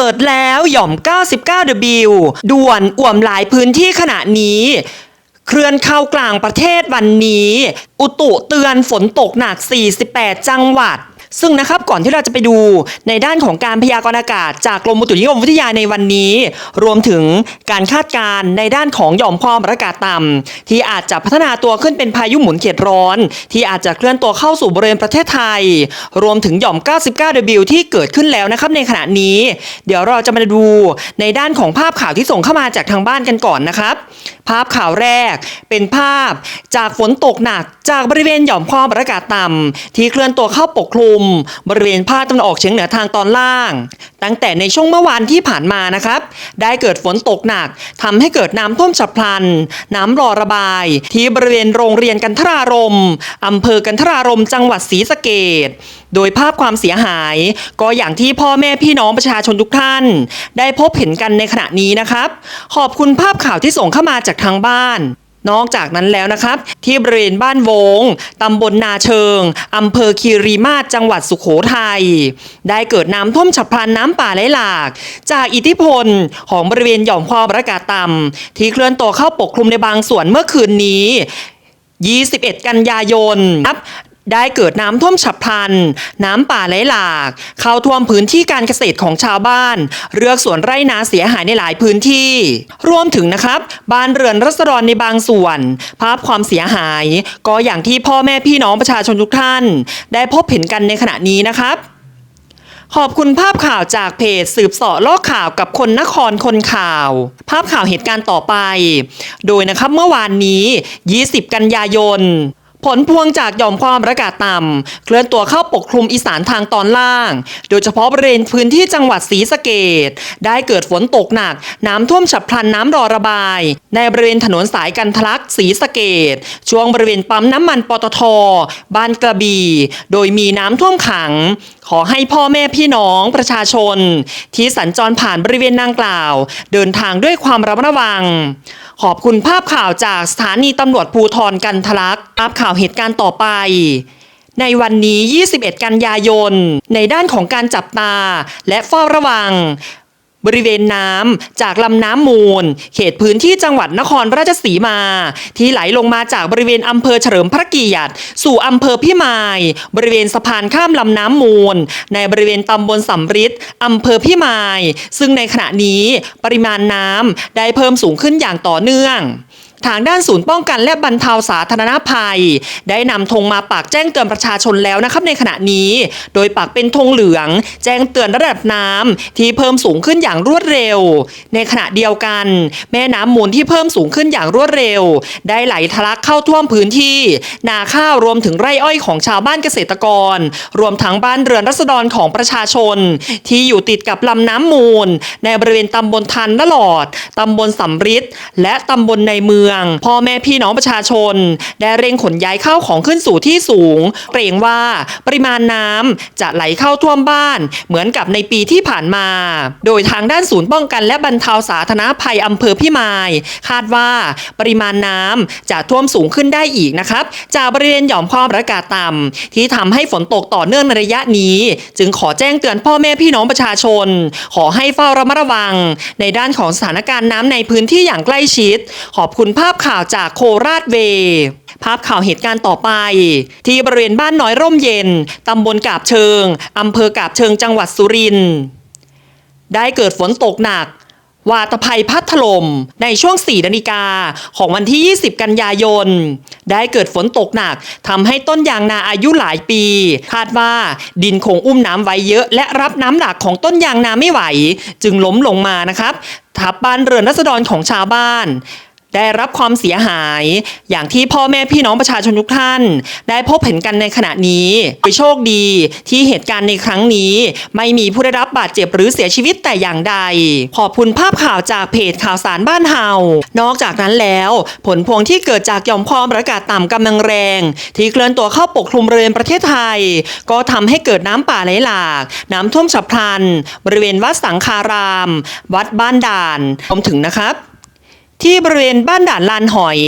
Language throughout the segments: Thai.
กิดแล้วหย่อม 99W ด่วนอ่วมหลายพื้นที่ขณะนี้เคลื่อนเข้ากลางประเทศวันนี้ อุตุเตือนฝนตกหนัก 48 จังหวัด ซึ่งนะครับก่อนที่เราจะไปดูในด้านของการพยากรณ์อากาศ จากกรมอุตุนิยมวิทยาในวันนี้ รวมถึงการคาดการณ์ในด้านของหย่อมความอากาศต่ำที่อาจจะพัฒนาตัวขึ้นเป็นพายุหมุนเขตร้อน ที่อาจจะเคลื่อนตัวเข้าสู่บริเวณประเทศไทย รวมถึงหย่อม 99W ที่เกิดขึ้นแล้วนะครับในขณะนี้ เดี๋ยวเราจะมาดูในด้านของภาพข่าวที่ส่งเข้ามาจากทางบ้านกันก่อนนะครับ ภาพข่าวแรก เป็นภาพจากฝนตกหนักจากบริเวณหย่อมความกดอากาศต่ำที่เคลื่อนตัวเข้าปกคลุม บริเวณภาคตะวันออกเฉียงเหนือทางตอนล่าง ตั้งแต่ในช่วงเมื่อวานที่ผ่านมานะครับ ได้เกิดฝนตกหนักทำให้เกิดน้ำท่วมฉับพลัน น้ำรอระบาย ที่บริเวณโรงเรียนกันทรารมอำเภอกันทรารมจังหวัดศรีสะเกดโดยภาพความเสียหาย ก็อย่างที่พ่อแม่พี่น้องประชาชนทุกท่าน ได้พบเห็นกันในขณะนี้นะครับ ขอบคุณภาพข่าวที่ส่งเข้ามาจากทางบ้านนอกจากนั้นแล้วนะครับ ที่บริเวณบ้านโวง ตำบลนาเชิง อำเภอคีรีมาศจังหวัดสุขโขทัย ได้เกิดน้ำท่วมฉับพลันน้ำป่าไหลหลาก จากอิทธิพลของบริเวณหย่อมความกดอากาศต่ำที่เคลื่อนตัวเข้าปกคลุมในบางส่วนเมื่อคืนนี้ 21 กันยายนครับ ได้เกิดน้ำท่วมฉับพลัน น้ำป่าไหลหลาก เข้าท่วมพื้นที่การเกษตรของชาวบ้าน เรือกสวนไร่นาเสียหายในหลายพื้นที่ รวมถึงนะครับ บ้านเรือนรัษฎรในบางส่วน ภาพความเสียหาย ก็อย่างที่พ่อแม่พี่น้องประชาชนทุกท่าน ได้พบเห็นกันในขณะนี้นะครับ ขอบคุณภาพข่าวจากเพจสืบสาะโลกข่าวกับคนนครคนข่าว ภาพข่าวเหตุการณ์ต่อไป โดยนะครับเมื่อวานนี้ 20 กันยายน ผลพวงจากหย่อมความกดอากาศต่ำเคลื่อนตัวเข้าปกคลุมอีสานทางตอนล่าง โดยเฉพาะบริเวณพื้นที่จังหวัดศรีสะเกดได้เกิดฝนตกหนัก น้ำท่วมฉับพลันน้ำรอระบาย ในบริเวณถนนสายกันทะลักศรีสะเกดช่วงบริเวณปั๊มน้ำมันปตท บ้านกระบี่โดยมีน้ำท่วมขัง ขอให้พ่อแม่พี่น้องประชาชน ที่สัญจรผ่านบริเวณดังกล่าว เดินทางด้วยความระมัดระวัง ขอบคุณภาพข่าวจากสถานีตำรวจภูทรกันทะลักภาพข่าวเหตุการณ์ต่อไป ในวันนี้ 21 กันยายน ในด้านของการจับตาและเฝ้าระวัง บริเวณน้ำจากลำน้ำมูล เขตพื้นที่จังหวัดนครราชสีมา ที่ไหลลงมาจากบริเวณอำเภอเฉลิมพระเกียรติ สู่อำเภอพิมาย บริเวณสะพานข้ามลำน้ำมูล ในบริเวณตำบลสำริดอำเภอพิมาย ซึ่งในขณะนี้ปริมาณน้ำได้เพิ่มสูงขึ้นอย่างต่อเนื่อง ทางด้านศูนย์ป้องกันและบรรเทาสาธารณภัย ได้นำธงมาปักแจ้งเตือนประชาชนแล้วนะครับในขณะนี้ โดยปักเป็นธงเหลือง แจ้งเตือนระดับน้ำที่เพิ่มสูงขึ้นอย่างรวดเร็ว ในขณะเดียวกัน แม่น้ำมูลที่เพิ่มสูงขึ้นอย่างรวดเร็ว ได้ไหลทะลักเข้าท่วมพื้นที่ นาข้าวรวมถึงไร่อ้อยของชาวบ้านเกษตรกร รวมทั้งบ้านเรือนรัษฎรของประชาชน ที่อยู่ติดกับลำน้ำมูล ในบริเวณตำบลทันนลอดตำบลสำริดและตำบลในเมืองพ่อแม่พี่น้องประชาชน ได้เร่งขนย้ายข้าวของขึ้นสู่ที่สูง เกรงว่าปริมาณน้ำจะไหลเข้าท่วมบ้าน เหมือนกับในปีที่ผ่านมา โดยทางด้านศูนย์ป้องกันและบรรเทาสาธารณภัยอำเภอพิมาย คาดว่าปริมาณน้ำจะท่วมสูงขึ้นได้อีกนะครับ จากบริเวณหย่อมความกดอากาศต่ำที่ทำให้ฝนตกต่อเนื่องในระยะนี้ จึงขอแจ้งเตือนพ่อแม่พี่น้องประชาชน ขอให้เฝ้าระมัดระวัง ในด้านของสถานการณ์น้ำในพื้นที่อย่างใกล้ชิด ขอบคุณภาพข่าวจากโคราชเว ภาพข่าวเหตุการณ์ต่อไป ที่บริเวณบ้านน้อยร่มเย็น ตำบลกาบเชิง อำเภอกาบเชิงจังหวัดสุรินทร์ได้เกิดฝนตกหนักวาตภัยพัดถล่มในช่วง 4 นาฬิกาของวันที่ 20 กันยายน ได้เกิดฝนตกหนักทำให้ต้นยางนาอายุหลายปี คาดว่าดินคงอุ้มน้ำไว้เยอะ และรับน้ำหนักของต้นยางนาไม่ไหว จึงล้มลงมานะครับ ทับบ้านเรือนรัษฎรของชาวบ้าน ได้รับความเสียหาย อย่างที่พ่อแม่พี่น้องประชาชนทุกท่าน ได้พบเห็นกันในขณะนี้โดยโชคดีที่เหตุการณ์ในครั้งนี้ ไม่มีผู้ได้รับบาดเจ็บหรือเสียชีวิตแต่อย่างใด ขอบคุณภาพข่าวจากเพจข่าวสารบ้านเฮานอกจากนั้นแล้ว ผลพวงที่เกิดจากหย่อมความกดอากาศต่ำกำลังแรง ที่เคลื่อนตัวเข้าปกคลุมบริเวณประเทศไทย ก็ทำให้เกิดน้ำป่าไหลหลาก น้ำท่วมฉับพลัน บริเวณวัดสังคาราม วัดบ้านด่านรวมถึงนะครับ ที่บริเวณบ้านด่านลานหอย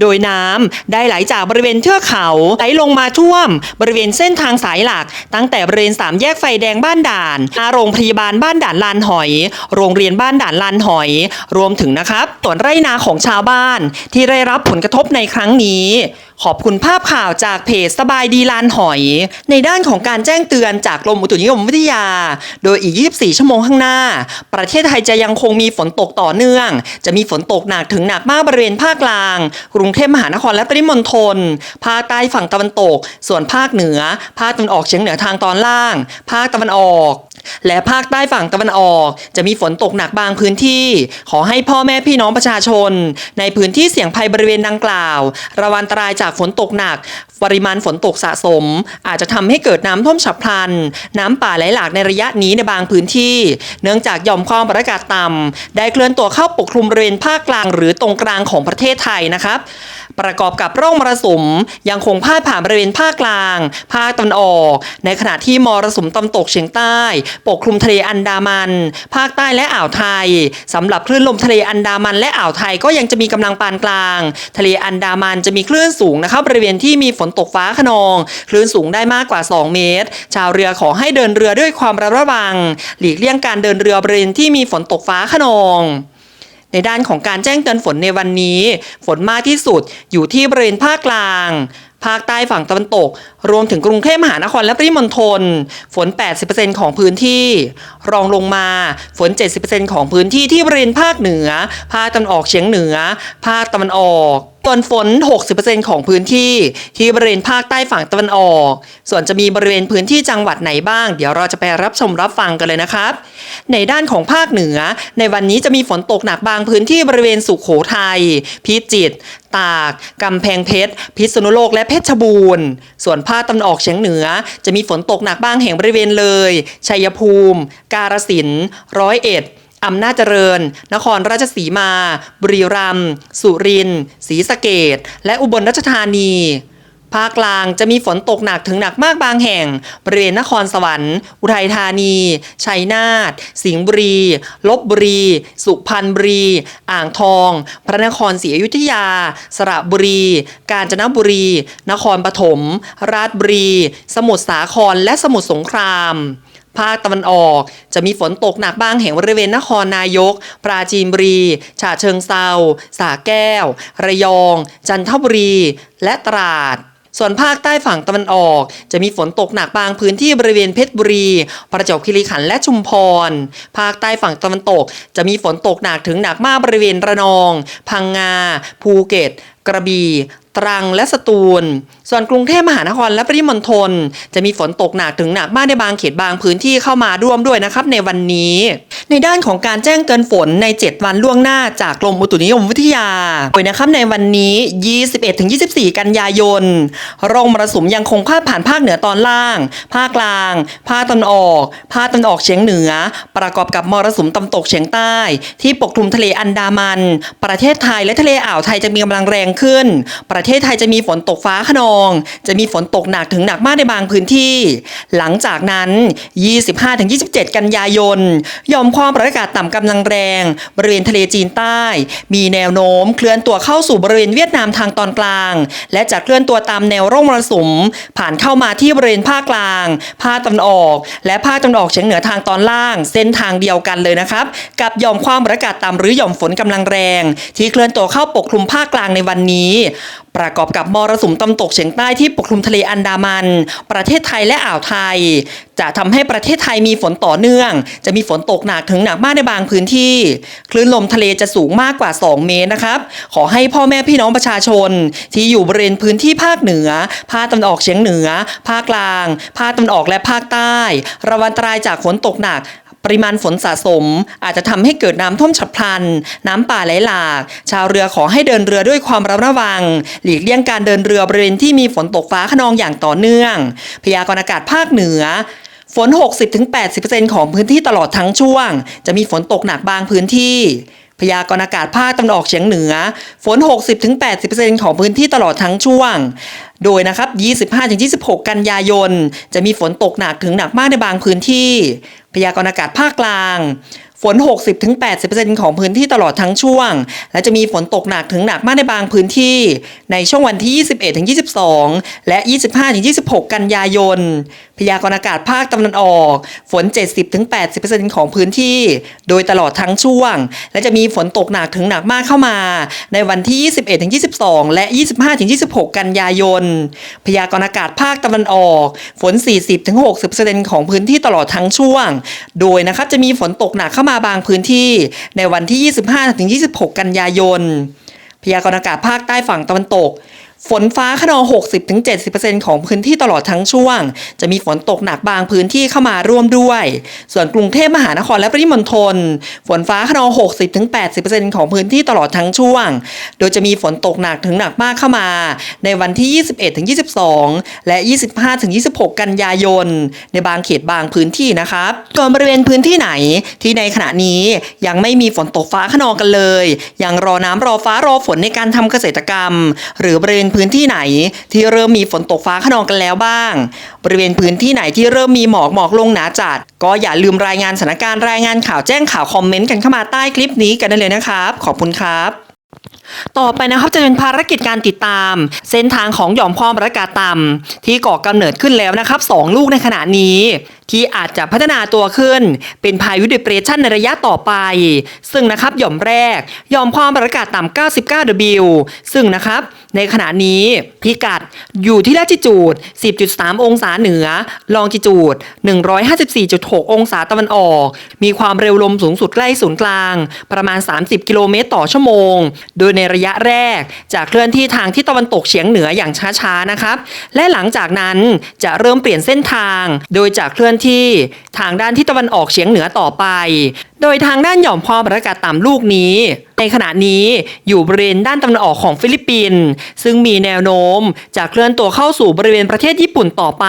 โดยน้ำได้ไหลจากบริเวณเทือกเขาไหลลงมาท่วม บริเวณเส้นทางสายหลัก ตั้งแต่บริเวณสามแยกไฟแดงบ้านด่านหน้าโรงพยาบาลบ้านด่านลานหอย โรงเรียนบ้านด่านลานหอย รวมถึงนะครับสวนไร่นาของชาวบ้าน ที่ได้รับผลกระทบในครั้งนี้ ขอบคุณภาพข่าวจากเพจสบายดีลานหอย ในด้านของการแจ้งเตือนจากกรมอุตุนิยมวิทยา โดยอีก 24 ชั่วโมงข้างหน้า ประเทศไทยจะยังคงมีฝนตกต่อเนื่อง จะมีฝนตกหนักถึงหนักมากบริเวณภาคกลาง กรุงเทพมหานครและปริมณฑล ภาคใต้ฝั่งตะวันตก ส่วนภาคเหนือ ภาคตะวันออกเฉียงเหนือทางตอนล่าง ภาคตะวันออก และภาคใต้ฝั่งตะวันออกจะมีฝนตกหนักบางพื้นที่ ขอให้พ่อแม่พี่น้องประชาชน ในพื้นที่เสี่ยงภัยบริเวณดังกล่าว ระวังอันตรายจากฝนตกหนัก ปริมาณฝนตกสะสม อาจจะทำให้เกิดน้ำท่วมฉับพลัน น้ำป่าไหลหลากในระยะนี้ในบางพื้นที่ เนื่องจากหย่อมความกดอากาศต่ำได้เคลื่อนตัวเข้าปกคลุมบริเวณภาคกลางหรือตรงกลางของประเทศไทยนะครับ ประกอบกับร่องมรสุมยังคงพาดผ่านบริเวณภาคกลาง ภาคตะวันออก ในขณะที่มรสุมตะวันตกเฉียงใต้ปกคลุมทะเลอันดามัน ภาคใต้และอ่าวไทยสำหรับคลื่นลมทะเลอันดามันและอ่าวไทยก็ยังจะมีกำลังปานกลาง ทะเลอันดามันจะมีคลื่นสูงนะครับบริเวณที่มีฝนตกฟ้าขนอง คลื่นสูงได้มากกว่า 2 เมตร ชาวเรือขอให้เดินเรือด้วยความระมัดระวัง หลีกเลี่ยงการเดินเรือบริเวณที่มีฝนตกฟ้าขนองในด้านของการแจ้งเตือนฝนในวันนี้ ฝนมากที่สุดอยู่ที่บริเวณภาคกลาง ภาคใต้ฝั่งตะวันตก รวมถึงกรุงเทพมหานครและปริมณฑลฝน 80%ของพื้นที่ รองลงมาฝน 70%ของพื้นที่ที่บริเวณภาคเหนือ ภาคตะวันออกเฉียงเหนือ ภาคตะวันออกส่วนฝน 60%ของพื้นที่ที่บริเวณภาคใต้ฝั่งตะวันออก ส่วนจะมีบริเวณพื้นที่จังหวัดไหนบ้าง เดี๋ยวเราจะไปรับชมรับฟังกันเลยนะครับ ในด้านของภาคเหนือ ในวันนี้จะมีฝนตกหนักบางพื้นที่บริเวณสุขโขทัยพิจิตรตาก กำแพงเพชร พิษณุโลกและเพชรบูรณ์ ส่วนภาคตะวันออกเฉียงเหนือ จะมีฝนตกหนักบางแห่งบริเวณเลย ชัยภูมิ กาฬสินธุ์ร้อยเอ็ด อำนาจเจริญ นครราชสีมา บุรีรัมย์ สุรินทร์ ศรีสะเกดและอุบลราชธานี ภาคกลางจะมีฝนตกหนักถึงหนักมากบางแห่ง บริเวณนครสวรรค์ อุทัยธานี ชัยนาท สิงห์บุรี ลบบุรี สุพรรณบุรี อ่างทอง พระนครศรีอยุธยา สระบุรี กาญจนบุรี นครปฐม ราชบุรี สมุทรสาคร และสมุทรสงคราม ภาคตะวันออก จะมีฝนตกหนักบางแห่งบริเวณนครนายก ปราจีนบุรีฉะเชิงเซาสาแก้ว ระยอง จันทบุรี และตราดส่วนภาคใต้ฝั่งตะวันออก จะมีฝนตกหนักบางพื้นที่บริเวณเพชรบุรี ประจวบคีรีขันธ์และชุมพร ภาคใต้ฝั่งตะวันตก จะมีฝนตกหนักถึงหนักมากบริเวณระนอง พังงา ภูเก็ตกระบี่ ตรังและสตูล ส่วนกรุงเทพมหานครและปริมณฑลจะมีฝนตกหนักถึงหนักมากในบางเขตบางพื้นที่เข้ามาร่วมด้วยนะครับในวันนี้ ในด้านของการแจ้งเตือนฝนใน 7 วันล่วงหน้าจากกรมอุตุนิยมวิทยาโดยนะครับในวันนี้ 21-24 กันยายนร่องมรสุมยังคงพาดผ่านภาคเหนือตอนล่าง ภาคกลาง ภาคตะวันออก ภาคตะวันออกเฉียงเหนือ ประกอบกับมรสุมตะวันตกเฉียงใต้ ที่ปกคลุมทะเลอันดามัน ประเทศไทยและทะเลอ่าวไทยจะมีกำลังแรงขึ้น ประเทศไทยจะมีฝนตกฟ้าขนอง จะมีฝนตกหนักถึงหนักมากในบางพื้นที่ หลังจากนั้น 25-27 กันยายนยอมความกดอากาศต่ำกำลังแรง บริเวณทะเลจีนใต้ มีแนวโน้มเคลื่อนตัวเข้าสู่บริเวณเวียดนามทางตอนกลาง และจะเคลื่อนตัวตามแนวร่องมรสุม ผ่านเข้ามาที่บริเวณภาคกลาง ภาคตะวันออก และภาคตะวันออกเฉียงเหนือทางตอนล่าง เส้นทางเดียวกันเลยนะครับ กับหย่อมความกดอากาศต่ำหรือหย่อมฝนกำลังแรง ที่เคลื่อนตัวเข้าปกคลุมภาคกลางในวันนี้ ประกอบกับมรสุมตะวันตกเฉียงใต้ที่ปกคลุมทะเลอันดามัน ประเทศไทยและอ่าวไทย จะทำให้ประเทศไทยมีฝนต่อเนื่อง จะมีฝนตกหนักถึงหนักมากในบางพื้นที่ คลื่นลมทะเลจะสูงมากกว่า 2 เมตรนะครับ ขอให้พ่อแม่พี่น้องประชาชน ที่อยู่บริเวณพื้นที่ภาคเหนือ ภาคตะวันออกเฉียงเหนือ ภาคกลาง ภาคตะวันออกและภาคใต้ ระวังอันตรายจากฝนตกหนัก ปริมาณฝนสะสม อาจจะทำให้เกิดน้ำท่วมฉับพลัน น้ำป่าไหลหลาก ชาวเรือขอให้เดินเรือด้วยความระมัดระวัง หลีกเลี่ยงการเดินเรือบริเวณที่มีฝนตกฟ้าขนองอย่างต่อเนื่อง พยากรณ์อากาศภาคเหนือฝน 60-80%ของพื้นที่ตลอดทั้งช่วง จะมีฝนตกหนักบางพื้นที่ พยากรณ์อากาศภาคตะวันออกเฉียงเหนือ ฝน 60-80%ของพื้นที่ตลอดทั้งช่วง โดยนะครับ 25-26 กันยายน จะมีฝนตกหนักถึงหนักมากในบางพื้นที่ พยากรณ์อากาศภาคกลาง ฝน 60-80%ของพื้นที่ตลอดทั้งช่วง และจะมีฝนตกหนักถึงหนักมากในบางพื้นที่ ในช่วงวันที่ 21-22 และ 25-26 กันยายน พยากรณ์อากาศภาคตะวันออก ฝน 70-80%ของพื้นที่ โดยตลอดทั้งช่วง และจะมีฝนตกหนักถึงหนักมากเข้ามา ในวันที่ 21-22 และ 25-26 กันยายน พยากรณ์อากาศภาคตะวันออก ฝน 40-60%ของพื้นที่ตลอดทั้งช่วง โดยนะครับจะมีฝนตกหนักเข้ามาบางพื้นที่ในวันที่ 25-26 กันยายน พยากรณ์อากาศภาคใต้ฝั่งตะวันตก ฝนฟ้าขนอง 60-70%ของพื้นที่ตลอดทั้งช่วง จะมีฝนตกหนักบางพื้นที่เข้ามาร่วมด้วย ส่วนกรุงเทพมหานครและปริมณฑลฝนฟ้าขนอง 60-80%ของพื้นที่ตลอดทั้งช่วง โดยจะมีฝนตกหนักถึงหนักมากเข้ามา ในวันที่ 21-22 และ 25-26 กันยายน ในบางเขตบางพื้นที่นะครับส่วนบริเวณพื้นที่ไหนที่ในขณะนี้ยังไม่มีฝนตกฟ้าขนองกันเลย ยังรอน้ำรอฟ้ารอฝนในการทำเกษตรกรรม หรือบริเวณพื้นที่ไหนที่เริ่มมีฝนตกฟ้าขนองกันแล้วบ้าง บริเวณพื้นที่ไหนที่เริ่มมีหมอกหมอกลงหนาจัด ก็อย่าลืมรายงานสถานการณ์รายงานข่าวแจ้งข่าวคอมเมนต์กันเข้ามาใต้คลิปนี้กันได้เลยนะครับ ขอบคุณครับต่อไปนะครับจะเป็นภารกิจการติดตาม เส้นทางของหย่อมความกดอากาศต่ำที่ก่อกำเนิดขึ้นแล้วนะครับสองลูกในขณะนี้ ที่อาจจะพัฒนาตัวขึ้น เป็นพายุ depression ในระยะต่อไป ซึ่งนะครับหย่อมแรกหย่อมความกดอากาศต่ำ 99 W ซึ่งนะครับในขณะนี้พิกัดอยู่ที่ latitude 10.3 องศาเหนือ longitude 154.6 องศาตะวันออก มีความเร็วลมสูงสุดใกล้ศูนย์กลาง ประมาณ 30 กิโลเมตรต่อชั่วโมง โดยในระยะแรกจะเคลื่อนที่ทางที่ตะวันตกเฉียงเหนืออย่างช้าๆนะครับ และหลังจากนั้นจะเริ่มเปลี่ยนเส้นทาง โดยจะเคลื่อนที่ทางด้านที่ตะวันออกเฉียงเหนือต่อไป โดยทางด้านหย่อมความกดอากาศต่ำลูกนี้ ในขณะนี้อยู่บริเวณด้านตะวันออกของฟิลิปปินส์ซึ่งมีแนวโน้มจะเคลื่อนตัวเข้าสู่บริเวณประเทศญี่ปุ่นต่อไป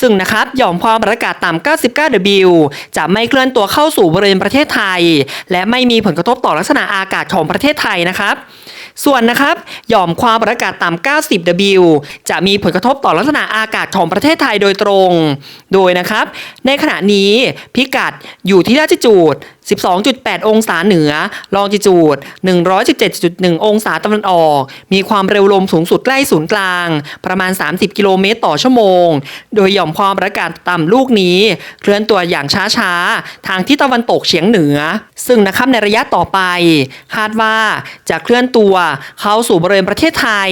ซึ่งนะครับหย่อมความกดอากาศต่ำ 99 W จะไม่เคลื่อนตัวเข้าสู่บริเวณประเทศไทย และไม่มีผลกระทบต่อลักษณะอากาศของประเทศไทยนะครับ ส่วนนะครับหย่อมความกดอากาศต่ำ 90 W จะมีผลกระทบต่อลักษณะอากาศของประเทศไทยโดยตรง โดยนะครับ ในขณะนี้พิกัดอยู่ที่ลาจิจูด12.8 องศาเหนือ longitude 117.1 องศาตะวันออก มีความเร็วลมสูงสุดใกล้ศูนย์กลาง ประมาณ 30 กิโลเมตรต่อชั่วโมง โดยหย่อมความกดอากาศต่ำลูกนี้ เคลื่อนตัวอย่างช้าๆ ทางที่ตะวันตกเฉียงเหนือ ซึ่งนะครับในระยะต่อไป คาดว่าจะเคลื่อนตัวเข้าสู่บริเวณประเทศไทย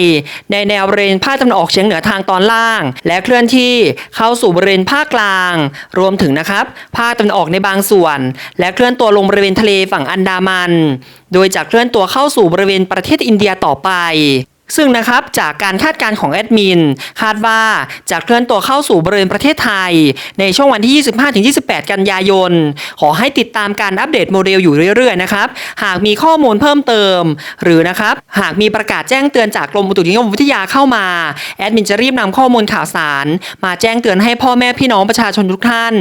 ในแนวบริเวณภาคตะวันออกเฉียงเหนือทางตอนล่าง และเคลื่อนที่เข้าสู่บริเวณภาคกลาง รวมถึงนะครับภาคตะวันออกในบางส่วน และเคลื่อนตัวลงบริเวณทะเลฝั่งอันดามัน โดยจะเคลื่อนตัวเข้าสู่บริเวณประเทศอินเดียต่อไป ซึ่งนะครับจากการคาดการณ์ของแอดมินคาดว่าจะเคลื่อนตัวเข้าสู่บริเวณประเทศไทย ในช่วงวันที่ 25-28 กันยายน ขอให้ติดตามการอัปเดตโมเดลอยู่เรื่อยๆนะครับหากมีข้อมูลเพิ่มเติม หรือนะครับหากมีประกาศแจ้งเตือนจากกรมอุตุนิยมวิทยาเข้ามาแอดมินจะรีบนำข้อมูลข่าวสาร มาแจ้งเตือนให้พ่อแม่พี่น้องประชาชนทุกท่าน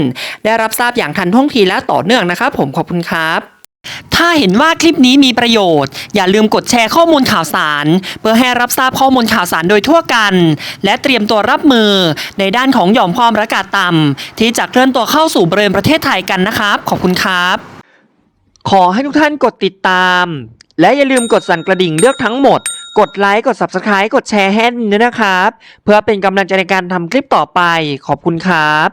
ได้รับทราบอย่างทันท่วงทีและต่อเนื่องนะครับ ผมขอบคุณครับ ถ้าเห็นว่าคลิปนี้มีประโยชน์ อย่าลืมกดแชร์ข้อมูลข่าวสาร เพื่อให้รับทราบข้อมูลข่าวสารโดยทั่วกัน และเตรียมตัวรับมือในด้านของหย่อมความกดอากาศต่ำที่จะเคลื่อนตัวเข้าสู่บริเวณประเทศไทยกันนะครับ ขอบคุณครับ ขอให้ทุกท่านกดติดตาม และอย่าลืมกดสั่นกระดิ่งเลือกทั้งหมด กดไลค์กด Subscribe กดแชร์ให้ด้วยนะครับ เพื่อเป็นกำลังใจในการทำคลิปต่อไปขอบคุณครับ